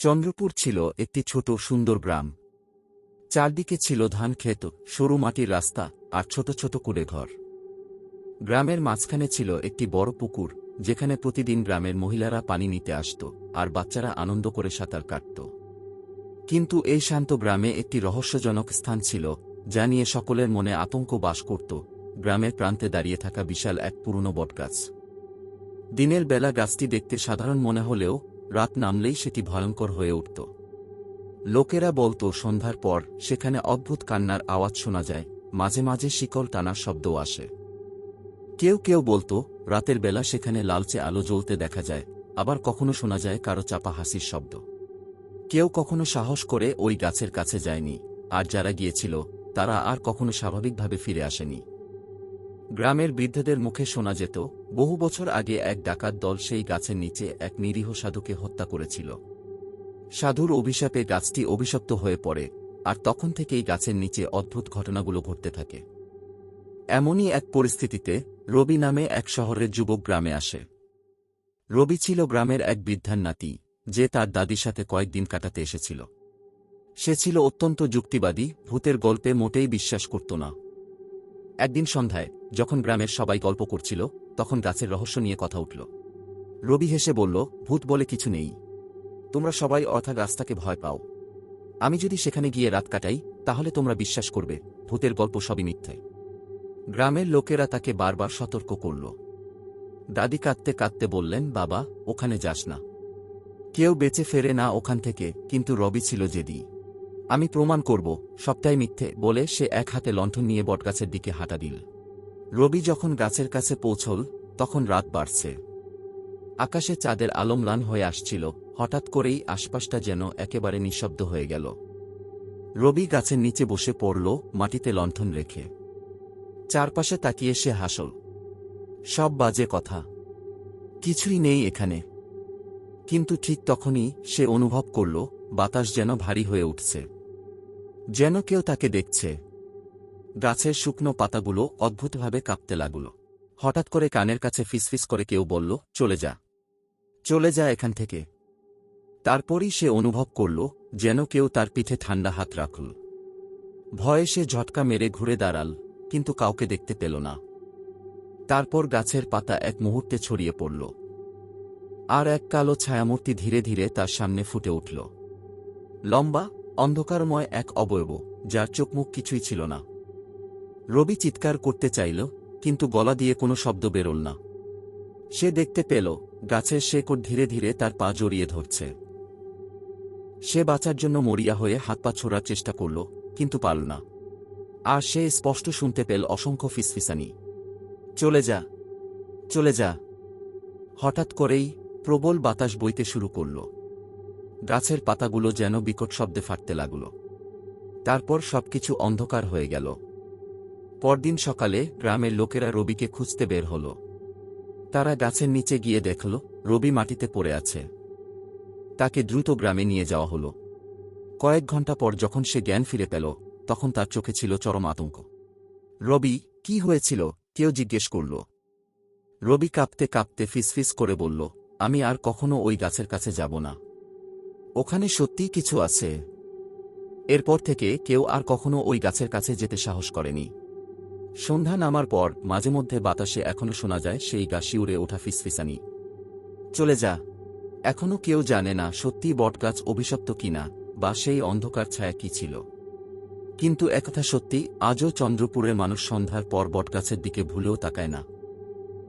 চন্দ্রপুর ছিল একটি ছোট সুন্দর গ্রাম। চারদিকে ছিল ধান ক্ষেত, সরু মাটির রাস্তা আর ছোট ছোট কুড়ে ঘর। গ্রামের মাঝখানে ছিল একটি বড় পুকুর, যেখানে প্রতিদিন গ্রামের মহিলারা পানি নিতে আসত আর বাচ্চারা আনন্দ করে সাঁতার কাটত। কিন্তু এই শান্ত গ্রামে একটি রহস্যজনক স্থান ছিল, যা নিয়ে সকলের মনে আতঙ্ক বাস করত। গ্রামের প্রান্তে দাঁড়িয়ে থাকা বিশাল এক পুরনো বটগাছ। দিনের বেলা গাছটি দেখতে সাধারণ মনে হলেও রাত নামলেই সেটি ভয়ঙ্কর হয়ে উঠত। লোকেরা বলতো, সন্ধ্যার পর সেখানে অদ্ভুত কান্নার আওয়াজ শোনা যায়, মাঝে মাঝে শিকল টানার শব্দও আসে। কেউ কেউ বলতো, রাতের বেলা সেখানে লালচে আলো জ্বলতে দেখা যায়, আবার কখনো শোনা যায় কারও চাপা হাসির শব্দ। কেউ কখনো সাহস করে ওই গাছের কাছে যায়নি, আর যারা গিয়েছিল, তারা আর কখনো স্বাভাবিকভাবে ফিরে আসেনি। গ্রামের বৃদ্ধদের মুখে শোনা যেত, বহু বছর আগে এক ডাকাত দল সেই গাছের নিচে এক নিরীহ সাধুকে হত্যা করেছিল। সাধুর অভিশাপে গাছটি অভিশপ্ত হয়ে পড়ে, আর তখন থেকেই গাছের নিচে অদ্ভুত ঘটনাগুলো ঘটতে থাকে। এমনই এক পরিস্থিতিতে রবি নামে এক শহরের যুবক গ্রামে আসে। রবি ছিল গ্রামের এক বৃদ্ধার নাতি, যে তার দাদির সাথে কয়েকদিন কাটাতে এসেছিল। সে ছিল অত্যন্ত যুক্তিবাদী, ভূতের গল্পে মোটেই বিশ্বাস করত না। একদিন সন্ধ্যায়, যখন গ্রামের সবাই গল্প করছিল, তখন গাছের রহস্য নিয়ে কথা উঠল। রবি হেসে বলল, ভূত বলে কিছু নেই। তোমরা সবাই অর্থাৎ রাস্তাকে ভয় পাও। আমি যদি সেখানে গিয়ে রাত কাটাই, তাহলে তোমরা বিশ্বাস করবে, ভূতের গল্প সবই মিথ্যে। গ্রামের লোকেরা তাকে বারবার সতর্ক করল। দাদি কাঁদতে কাঁদতে বললেন, বাবা, ওখানে যাস না। কেউ বেঁচে ফেরে না ওখান থেকে, কিন্তু রবি ছিল জেদি। আমি প্রমাণ করব, সবটাই মিথ্যে, বলে সে এক হাতে লণ্ঠন নিয়ে বটগাছের দিকে হাঁটা দিল। রবি যখন গাছের কাছে পৌঁছল, তখন রাত বাড়ছে। আকাশে চাঁদের আলো ম্লান হয়ে আসছিল, হঠাৎ করেই আশপাশটা যেন একেবারে নিঃশব্দ হয়ে গেল। রবি গাছের নিচে বসে পড়ল, মাটিতে লণ্ঠন রেখে। চারপাশে তাকিয়ে সে হাসল। সব বাজে কথা। কিছুই নেই এখানে। কিন্তু ঠিক তখনই সে অনুভব করল, বাতাস যেন ভারী হয়ে উঠছে। যেন কেউ তাকে দেখছে। গাছের শুকনো পাতাগুলো অদ্ভুতভাবে কাঁপতে লাগল। হঠাৎ করে কানের কাছে ফিসফিস করে কেউ বলল, চলে যা। চলে যা এখান থেকে। তারপরই সে অনুভব করল, যেন কেউ তার পিঠে ঠান্ডা হাত রাখল। ভয়ে সে ঝটকা মেরে ঘুরে দাঁড়াল, কিন্তু কাউকে দেখতে পেল না। তারপর গাছের পাতা এক মুহূর্তে ছড়িয়ে পড়ল। আর এক কালো ছায়ামূর্তি ধীরে ধীরে তার সামনে ফুটে উঠল। লম্বা অন্ধকারময় এক অবয়ব, যার চোখমুখ কিছুই ছিল না। রবি চিৎকার করতে চাইল, কিন্তু গলা দিয়ে কোনো শব্দ বেরোল না। সে দেখতে পেল, গাছের শেকড় ধীরে ধীরে তার পা জড়িয়ে ধরছে। সে বাঁচার জন্য মরিয়া হয়ে হাত পা ছোড়ার চেষ্টা করল, কিন্তু পারল না। আর সে স্পষ্ট শুনতে পেল অসংখ্য ফিসফিসানি। চলে যা চলে যা। হঠাৎ করেই প্রবল বাতাস বইতে শুরু করল। গাছের পাতাগুলো যেন বিকট শব্দে ফাটতে লাগল। তারপর সবকিছু অন্ধকার হয়ে গেল। পরদিন সকালে গ্রামের লোকেরা রবিকে খুঁজতে বের হল। তারা গাছের নিচে গিয়ে দেখল, রবি মাটিতে পড়ে আছে। তাকে দ্রুত গ্রামে নিয়ে যাওয়া হল। কয়েক ঘণ্টা পর যখন সে জ্ঞান ফিরে পেল, তখন তার চোখে ছিল চরম আতঙ্ক। রবি, কি হয়েছিল? কেউ জিজ্ঞেস করল। রবি কাঁপতে কাঁপতে ফিসফিস করে বলল, আমি আর কখনো ওই গাছের কাছে যাব না। ওখানে সত্যিই কিছু আছে। এরপর থেকে কেউ আর কখনো ওই গাছের কাছে যেতে সাহস করেনি। সন্ধ্যা নামার পর মাঝে মধ্যে বাতাসে এখনও শোনা যায় সেই গা শিউরে ওঠা ফিসফিসানি। চলে যা। এখনও কেউ জানে না সত্যি বটগাছ অভিশপ্ত কিনা বা সেই অন্ধকার ছায়া কি ছিল। কিন্তু একথা সত্যি, আজও চন্দ্রপুরের মানুষ সন্ধ্যার পর বটগাছের দিকে ভুলেও তাকায় না।